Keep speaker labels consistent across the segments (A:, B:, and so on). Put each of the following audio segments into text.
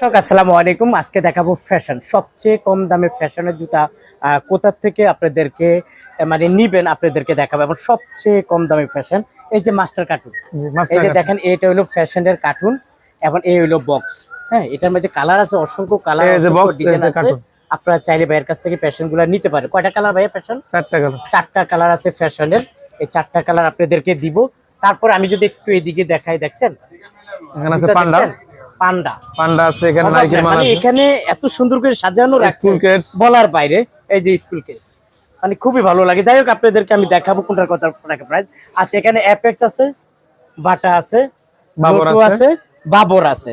A: দর্শক আসসালামু আলাইকুম। আজকে দেখাবো ফ্যাশন সবচেয়ে কম দামে ফ্যাশনের জুতা কোথার থেকে আপনাদেরকে মানে নিবেন আপনাদেরকে দেখাবো। এবং সবচেয়ে কম দামে ফ্যাশন এই যে মাস্টার কার্টুন এই যে দেখেন এটা হলো ফ্যাশনের কার্টুন এবং এই হলো বক্স হ্যাঁ এটার মধ্যে কালার আছে অসংখ্য কালার ডিজাইন আছে। আপনারা চাইলে ভাইয়ের কাছ থেকে ফ্যাশনগুলা নিতে পারেন। কয়টা কালার ভাইয়া ফ্যাশন
B: চারটা গেল
A: চারটা কালার আছে ফ্যাশনের এই চারটা কালার আপনাদেরকে দিব। তারপর আমি যদি একটু এদিকে দেখাই দেখছেন?
B: এখানে আছে পান্ডা।
A: দেখছেন? পান্ডা।
B: পান্ডা আছে এখানে নাইকের মাল
A: মানে
B: আছে
A: এখানে এত সুন্দর করে সাজানো রাখছে বলার বাইরে এই যে স্কুল কেস মানে খুবই ভালো লাগে। যাই হোক আপনাদেরকে আমি দেখাবো কোনটার কথা টাকা প্রাইস আচ্ছা এখানে অ্যাপেক্স আছে বাটা আছে
B: বাবর। আছে।
A: বাবর আছে।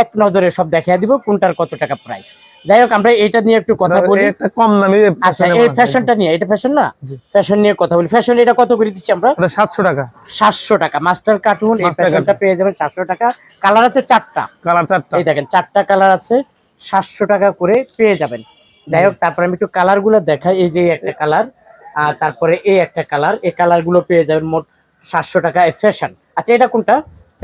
A: এক নজরে সব দেখিয়ে দিব কোনটার কত টাকা প্রাইস যাই হোক আমরা এটা নিয়ে একটু কথা বলি।
B: একটা কম দামি
A: আচ্ছা এই ফ্যাশনটা নিয়ে এটা ফ্যাশন না? ফ্যাশন নিয়ে কথা বলি। ফ্যাশন এটা কত করে দিচ্ছি আমরা?
B: ওটা সাতশো টাকা।
A: সাতশো টাকা। মাস্টার কার্টুন এই ফ্যাশনটা পেয়ে যাবেন সাতশো টাকা। কালার আছে চারটা।
B: কালার চারটা।
A: এই দেখেন চারটা কালার আছে সাতশো টাকা করে পেয়ে যাবেন। যাই হোক তারপরে আমি একটু কালারগুলো দেখাই। এই যে একটা কালার আর তারপরে এই একটা কালার এই কালারগুলো পেয়ে যাবেন মোট সাতশো টাকা এই ফ্যাশন আচ্ছা এটা কোনটা?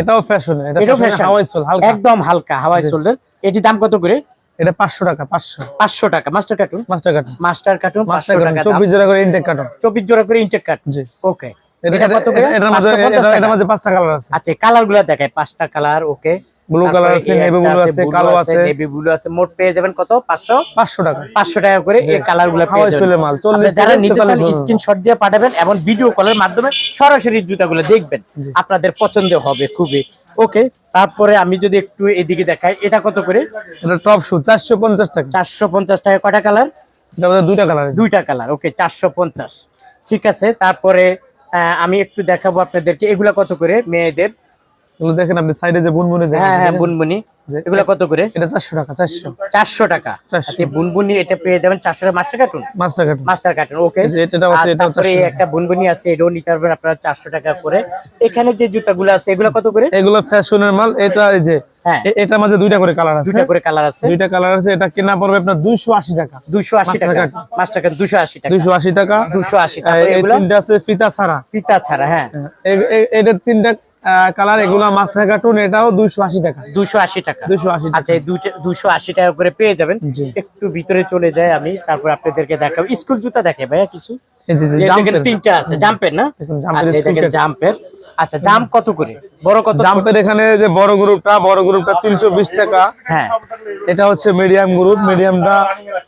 B: এটাও ফ্যাশন এটা fashion। হাওয়াই সোল হালকা।
A: একদম হালকা হাওয়াই সোলের এটি দাম কত করে?
B: এটা পাঁচশো টাকা পাঁচশো।
A: পাঁচশো টাকা। Master cartoon
B: master cartoon
A: master cartoon
B: master
A: পাঁচশো
B: কার্টুন
A: টাকা
B: চব্বিশ জোড়া করে ইনটেক কার্টুন
A: চব্বিশ জোড়া করে ইনটেক কার্টুন
B: জি।
A: ওকে
B: এটা
A: কত করে?
B: এটার মধ্যে
A: 550
B: এটা-
A: টাকা।
B: এটার মধ্যে পাঁচটা কালার আছে।
A: আচ্ছা কালারগুলো দেখায় পাঁচটা কালার ওকে
B: ব্লু কালার আছে নেভি ব্লু আছে কালো আছে
A: নেভি ব্লু আছে মোট পেয়ে যাবেন কত? পাঁচশো?
B: পাঁচশো টাকা।
A: পাঁচশো টাকা করে এই কালারগুলো পেয়ে যাবেন।
B: মাল চল্লিশ
A: আপনারা যারা নিতে চান স্ক্রিনশট দিয়ে পাঠাবেন এবং ভিডিও কলের মাধ্যমে সরাসরি জুতাগুলো দেখবেন। আপনাদের পছন্দ হবে খুবই। ওকে তারপরে আমি যদি একটু এদিকে দেখাই এটা কত করে?
B: এটা টপ শু চারশো পঞ্চাশ টাকা।
A: চারশো পঞ্চাশ টাকা কটা কালার
B: এটা দুইটা কালার
A: দুইটা কালার ওকে চারশো পঞ্চাশ। ঠিক আছে তারপরে আহ, আমি একটু দেখাবো আপনাদেরকে। এগুলা কত করে? মেয়েদের
B: এগুলো দেখেন আপনি সাইডে যে বুনবুনি
A: হ্যাঁ হ্যাঁ বুনবুনি। এগুলা কত করে?
B: এটা চারশো টাকা চারশো।
A: চারশো টাকা। আচ্ছা বুনবুনি এটা পেয়ে যাবেন চারশো টাকা master cartoon?
B: Master cartoon.
A: Master cartoon okay
B: এটাও আছে,
A: আর তারপরে একটা বুনবুনি আছে এটাও নিতে পারবেন আপনারা চারশো টাকা করে। এখানে যে জুতাগুলো আছে এগুলো কত করে?
B: এগুলো ফ্যাশনের মাল এটা এই যে
A: হ্যাঁ।
B: এটার মাঝে দুইটা করে কালার আছে।
A: দুইটা করে কালার আছে।
B: দুইটা কালার আছে এটা কেনা পড়বে আপনার দুইশো আশি টাকা।
A: দুশো আশি
B: মাস্টার
A: টাকা।
B: কার্টুন।
A: মাস্টার কার্টুন দুশো আশি টাকা।
B: দুইশো আশি টাকা।
A: দুশো আশি
B: আর
A: তারপরে
B: এই
A: এগুলো?
B: তিনটা আছে ফিতা ছাড়া।
A: পিতা ছাড়া হ্যাঁ।
B: এ- এ- তিনটা কালার এগুলো মাস্টার কার্টুন এটাও দুইশো আশি টাকা।
A: দুশো আশি টাকা।
B: দুইশো আশি টাকা।
A: আচ্ছা এই দুইটা দুশো আশি টাকা করে পেয়ে যাবেন। একটু ভিতরে চলে যায় আমি তারপর আপনাদেরকে দেখাবো। স্কুল জুতা দেখে ভাইয়া কিছু? তিনটা আছে জাম্পের না?
B: জাম্পের
A: আচ্ছা। জাম্পের আচ্ছা কত করে? বড় কত
B: জাম্পের এখানে যে বড় গ্রুপটা বড় গ্রুপটা তিনশো বিশ টাকা।
A: হ্যাঁ।
B: এটা হচ্ছে মিডিয়াম গ্রুপ মিডিয়ামটা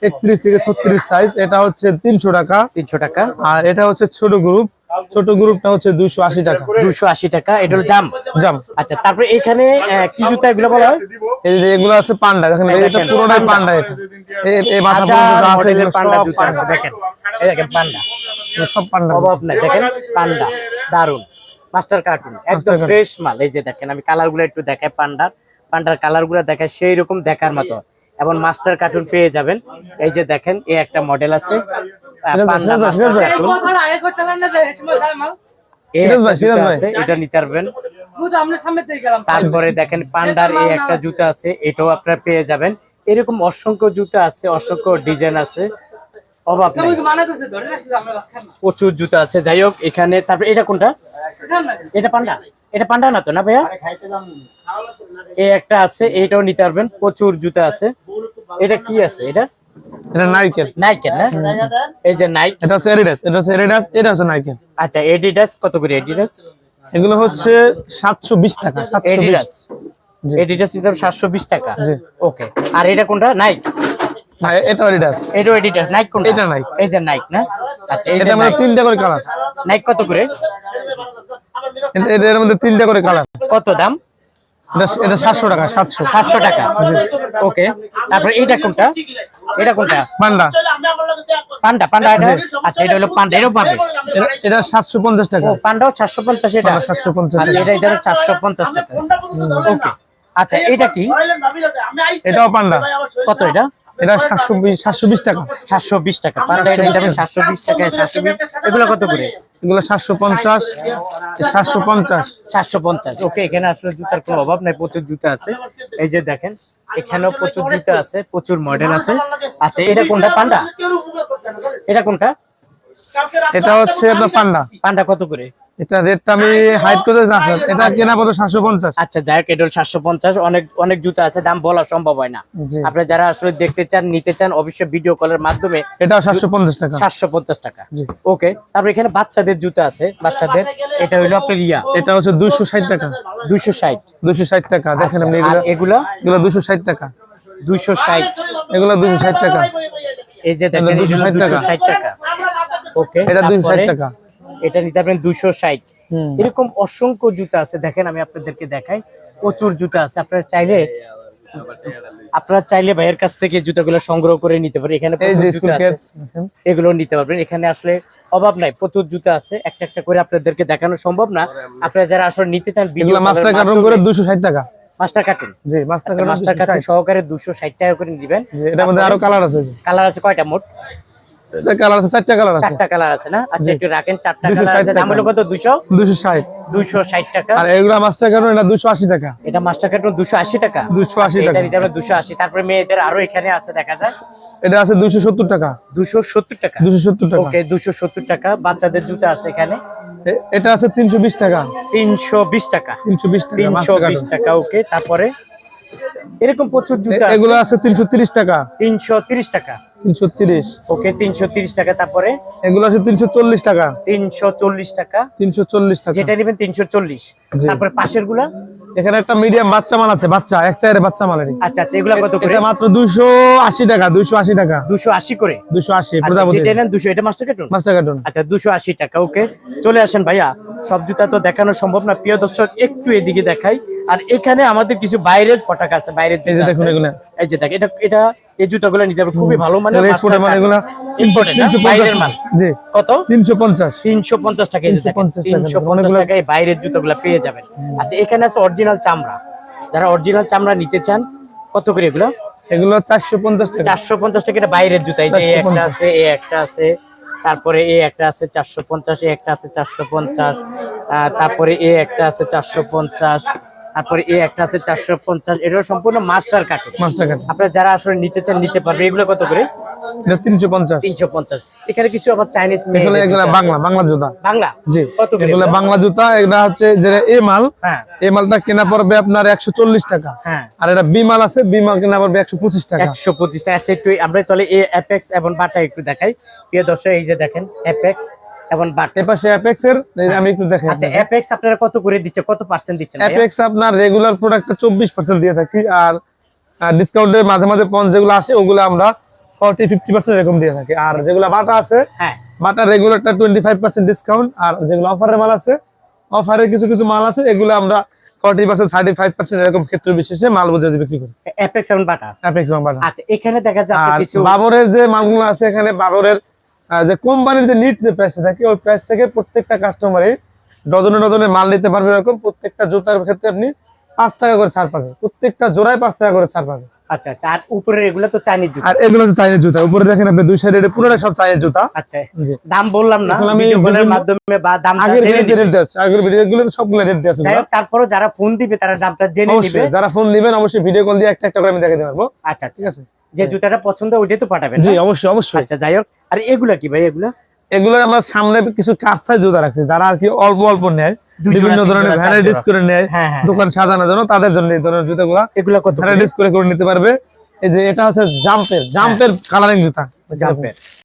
B: একত্রিশ থেকে ছত্রিশ সাইজ এটা হচ্ছে তিনশো টাকা।
A: তিনশো টাকা।
B: আর এটা হচ্ছে ছোট গ্রুপ ছোট গ্রুপটা হচ্ছে দুইশো আশি টাকা।
A: দুশো আশি টাকা এটা হলো জাম্প
B: জাম্প
A: আচ্ছা তারপরে এখানে কি জুতা এগুলো বলা হয়?
B: এই যে এগুলো আছে পান্ডা দেখেন এটা
A: দেখেন,
B: পুরোটাই
A: পান্ডা।
B: পান্ডা এটা। এই- এই মাথা পর্যন্ত আছে এগুলো
A: পান্ডা
B: সব
A: জুতা আছে দেখেন এই দেখেন পান্ডা।
B: সব পান্ডা।
A: অভাব নাই দেখেন পান্ডা দারুণ মাস্টার কার্টুন একদম ফ্রেশ মাল। এই যে দেখেন আমি কালারগুলো একটু দেখাই পান্ডার। পান্ডার কালারগুলো দেখায় সেই রকম দেখার মতো। এবং মাস্টার কার্টুন পেয়ে যাবেন। এই যে দেখেন এই একটা মডেল আছে। এটা নিতে পারবেন। তারপরে দেখেন পান্ডার এই একটা জুতা আছে এটাও আপনারা পেয়ে যাবেন। এরকম অসংখ্য জুতা আছে অসংখ্য ডিজাইন আছে। অভাব নাই।
C: মানা
A: প্রচুর জুতা আছে। যাই হোক এখানে তারপরে এটা কোনটা? এটা পান্ডা। এটা পান্ডা না তো না ভাইয়া? এই একটা আছে এইটাও নিতে পারবেন। প্রচুর জুতা আছে। এটা কি আছে এটা?
B: এটা নাইকেল।
A: না? এই যে নাইক
B: এটা হচ্ছে এডিডাস এটা হচ্ছে এডিডাস এটা হচ্ছে নাইকেল।
A: আচ্ছা এডিডাস কত করে এডিডাস
B: এগুলো হচ্ছে সাতশো বিশ টাকা
A: এডিডাস। এডিডাস নিতে সাতশো বিশ টাকা? ওকে আর এটা কোনটা? নাইক
B: এটা এডিডাস
A: এডিডাস নাইক কোনটা?
B: এটা Nike।
A: এই যে নাইক না? আচ্ছা এই যে নাইক
B: তিনটা করে কালার।
A: নাইক কত করে?
B: এটার মধ্যে তিনটা করে কালার।
A: কত দাম?
B: এটা এটা সাতশো টাকা সাতশো
A: সাতশো টাকা। ওকে তারপরে এইটা কোনটা? এটা কোনটা?
B: পান্ডা।
A: পান্ডা পান্ডা এটা? আচ্ছা এটা হলো পান্ডা এরও পাবে।
B: এটা- এটা সাতশো পঞ্চাশ টাকা।
A: ও পান্ডাও চারশো পঞ্চাশ এটা?
B: সাতশো পঞ্চাশ
A: আচ্ছা এটা এটা চারশো পঞ্চাশ টাকা। ওকে। আচ্ছা এটা কি?
B: এটাও পান্ডা।
A: কত এটা?
B: এটা সাতশো বিশ সাতশো বিশ টাকা।
A: সাতশো বিশ টাকা পান্ডা এটা সাতশো বিশ টাকা সাতশো বিশ। এগুলো কত করে?
B: এগুলো সাতশো পঞ্চাশ সাতশো পঞ্চাশ।
A: সাতশো পঞ্চাশ ওকে এখানে আসলে জুতার কোনো অভাব নাই প্রচুর জুতা আছে। এই যে দেখেন এখানেও প্রচুর জুতা আছে প্রচুর মডেল আছে। আচ্ছা এটা কোনটা? পান্ডা? এটা কোনটা?
B: এটা হচ্ছে আপনার পান্ডা।
A: পান্ডা কত করে?
B: এটা রেটটা আমি হাইট করে না এটা কেনা পড়বে সাতশো পঞ্চাশ।
A: আচ্ছা যাই হোক এটা সাতশো পঞ্চাশ। অনেক অনেক জুতা আছে দাম বলা সম্ভব হয় না।
B: জি।
A: আপনারা যারা আসলে দেখতে চান নিতে চান অবশ্যই ভিডিও কলের মাধ্যমে
B: সাতশো পঞ্চাশ টাকা।
A: সাতশো পঞ্চাশ টাকা।
B: জি।
A: ওকে তারপর এখানে বাচ্চাদের জুতা আছে বাচ্চাদের। এটা হইল আপনার ইয়া।
B: এটা হচ্ছে দুইশো ষাট টাকা।
A: দুইশো ষাট।
B: দুইশো ষাট টাকা। দেখেন আপনি এগুলো
A: এগুলো?
B: এগুলো দুইশো ষাট টাকা।
A: দুইশো ষাট।
B: এগুলো দুইশো ষাট টাকা।
A: এই যে দেখেন
B: এটা 260 টাকা।
A: ওকে
B: এটা দুইশো ষাট টাকা।
A: এটা নিতে পারেন দুইশো ষাট। এরকম অসংখ্য জুতা আছে দেখেন আমি আপনাদেরকে দেখাই। প্রচুর জুতা আছে। আপনারা চাইলে আপনারা চাইলে ভাইয়ের কাছ থেকে জুতাগুলো সংগ্রহ করে নিতে পারেন। এখানে এগুলো নিতে পারবেন। এখানে আসলে অভাব নাই প্রচুর জুতা আছে। একটা একটা করে আপনাদেরকে দেখানো সম্ভব না। আপনারা যারা আসলে নিতে চান
B: মাস্টার কার্টন করে দুশো ষাট টাকা।
A: মাস্টার কার্টুন
B: জি মাস্টার কার্টন
A: কার্টুন সহকারে দুশো ষাট টাকা করে দিবেন
B: এটার মধ্যে আরও কালার আছে।
A: কালার আছে কয়টা মোট?
B: কালার আছে চারটা কালার আছে।
A: চারটা কালার আছে না? আচ্ছা একটু রাখেন চারটা কালার আছে। দাম হলো কত? দুশো?
B: দুশো ষাট।
A: দুশো ষাট টাকা।
B: আর এগুলো মাস্টার এটা টাকা।
A: এটা মাস্টার টাকা।
B: 280
A: আচ্ছা, এটা
B: টাকা।
A: তারপরে মেয়েদের আরও এখানে আছে দেখা যায়।
B: এটা আছে দুইশো সত্তর টাকা।
A: দুশো সত্তর টাকা।
B: দুশো সত্তর টাকা।
A: ওকে দুশো সত্তর টাকা। বাচ্চাদের জুতো আছে এখানে।
B: এটা আছে তিনশো বিশ টাকা।
A: তিনশো বিশ টাকা।
B: তিনশো বিশ টাকা
A: তিনশো
B: মাস্টার
A: বিশ
B: কার্টন
A: টাকা ওকে তারপরে? এরকম প্রচুর জুতো আছে।
B: এগুলো আছে তিনশো তিরিশ টাকা।
A: তিনশো তিরিশ টাকা। ওকে তিনশো তিরিশ টাকা তারপরে?
B: এগুলো আছে টাকা।
A: টাকা।
B: তিনশো চল্লিশ টাকা।
A: যেটা নেবেন তিনশো চল্লিশ।
B: জি।
A: তারপরে পাশেরগুলা
B: এখানে একটা মিডিয়াম বাচ্চা মাল আছে বাচ্চা এক বাচ্চা
A: আচ্ছা আচ্ছা এগুলা কত করে?
B: এটা মাত্র দুইশো আশি টাকা দুইশো আশি টাকা।
A: দুশো আশি করে?
B: প্রজাপতি
A: নেন এটা মাস্টার কার্টুন?
B: Master cartoon.
A: আচ্ছা দুশো আশি টাকা ওকে। চলে আসেন ভাইয়া সব জুতা তো দেখানো সম্ভব না। প্রিয় দর্শক একটু এদিকে দেখাই। আর এখানে আমাদের কিছু বাইরের পটাকা আছে বাইরের
B: দেখুন এগুলো।
A: এই যে দেখ এটা এটা এই জুতাগুলো নিতে হবে খুবই ভালো মানে
B: এক্সপোর্টের মাল এগুলো
A: ইম্পোর্টেড বাইরের মাল।
B: জি।
A: কত?
B: তিনশো পঞ্চাশ।
A: তিনশো পঞ্চাশ টাকা এই যে দেখেন,
B: 350 টাকা।
A: তিনশো পঞ্চাশ টাকায় বাইরের জুতোগুলো পেয়ে যাবেন। আচ্ছা এখানে আছে অরিজিনাল চামড়া। যারা অরিজিনাল চামড়া নিতে চান কত করে এগুলো?
B: এগুলো চারশো পঞ্চাশ টাকা।
A: চারশো পঞ্চাশ টাকা এটা বাইরের জুতা। এই যে একটা আছে এই একটা আছে তারপরে এই একটা আছে চারশো পঞ্চাশ এই একটা আছে চারশো পঞ্চাশ তারপরে এই একটা আছে চারশো পঞ্চাশ তারপরে এই একটা আছে চারশো পঞ্চাশ এটা সম্পূর্ণ মাস্টার কার্টুন
B: মাস্টার কার্টুন
A: আপনারা যারা আসলে নিতে চান নিতে পারবে এগুলো কত করে?
B: তিনশো পঞ্চাশ।
A: তিনশো পঞ্চাশ। এখানে কিছু আবার চাইনিজ
B: এগুলো এগুলো বাংলা বাংলা জুতা।
A: বাংলা?
B: জি।
A: কত
B: এগুলো
A: এগুলো?
B: বাংলা জুতা। এটা হচ্ছে যে এ মাল।
A: হ্যাঁ।
B: এই মালটা কেনা পড়বে আপনার একশো চল্লিশ টাকা।
A: হ্যাঁ।
B: আর এটা বি মাল আছে বি মাল কেনা পড়বে একশো পঁচিশ টাকা।
A: একশো পঁচিশ টাকা। আচ্ছা একটু আমরা তাহলে অ্যাপেক্স এবং বাটা একটু দেখাই। প্রিয় দর্শক এই যে দেখেন অ্যাপেক্স এবং বাটা
B: পাশে অ্যাপেক্স এর আমি একটু দেখাই
A: আচ্ছা অ্যাপেক্স আপনারা কত করে দিচ্ছে কত পার্সেন্ট দিচ্ছেন
B: অ্যাপেক্স আপনার রেগুলার প্রোডাক্টটা চব্বিশ পার্সেন্ট দিয়ে থাকি আর ডিসকাউন্টে মাঝে মাঝে পঞ্চ যেগুলো আসে ওগুলো আমরা ফর্টি ফিফটি পার্সেন্ট এরকম দিয়ে থাকি। আর যেগুলো বাটা আছে
A: হ্যাঁ।
B: বাটা রেগুলারটা টোয়েন্টি ফাইভ পার্সেন্ট ডিসকাউন্ট আর যেগুলো অফারের মাল আছে কিছু কিছু মাল আছে এগুলো আমরা forty percent thirty five percent এরকম ক্ষেত্র বিশেষে মাল বুঝে বিক্রি করি।
A: অ্যাপেক্স এবং বাটা?
B: অ্যাপেক্স এবং বাটা।
A: আচ্ছা এখানে দেখা
B: আর
A: কিছু
B: বাবরের যে মালগুলো আছে এখানে বাবরের যে কোম্পানির যে নিট যে প্রাইসটা থাকে ওই প্রাইস থেকে প্রত্যেকটা কাস্টমারই ডজনে ডজনে মাল নিতে পারবে এরকম। প্রত্যেকটা জুতার ক্ষেত্রে আপনি পাঁচ টাকা করে ছাড় পাবেন। প্রত্যেকটা জোড়ায় পাঁচ টাকা করে ছাড় পাবেন।
A: আচ্ছা আচ্ছা। আর উপরের এগুলো তো চাইনিজ জুতো।
B: আর এগুলো হচ্ছে চাইনিজ জুতা। উপরে দেখেন আপনি দুই সাইডে পুরোটা সব চাইনিজ জুতা।
A: আচ্ছা দাম বললাম না।
B: আমি
A: মাধ্যমে বা দাম
B: আগের ভিডিওতে রেট দেওয়া আছে। আগের ভিডিওগুলো সবগুলো রেট দেওয়া আছে
A: যাই হোক তারপরও যারা ফোন দিবে তারা দামটা জেনে নিবে।
B: যারা ফোন দিবেন অবশ্যই ভিডিও কল দিয়ে একটা একটা করে আমি দেখাতে পারব।
A: আচ্ছা
B: ঠিক
A: আছে?
B: আছে
A: যে জুতাটা পছন্দ ওইটাই তো পাঠাবেন
B: জি অবশ্যই অবশ্যই।
A: আচ্ছা যাই হোক। আর এগুলা কি ভাই এগুলা?
B: এগুলো আমার সামনে কিছু কাজ সাইজ জুতা রাখছি যারা আর কি অল্প অল্প নেয় বিভিন্ন ধরনের ভ্যারাইটিস করে নেয়
A: হ্যাঁ হ্যাঁ।
B: দোকান সাজানোর জন্য তাদের জন্য এই ধরনের জুতাগুলা
A: এগুলা কত করে?
B: ভ্যারাইটিস করে করে নিতে পারবে। এই যে এটা হচ্ছে জাম্পের জাম্পের কালারিং জুতা।
A: জাম্পের।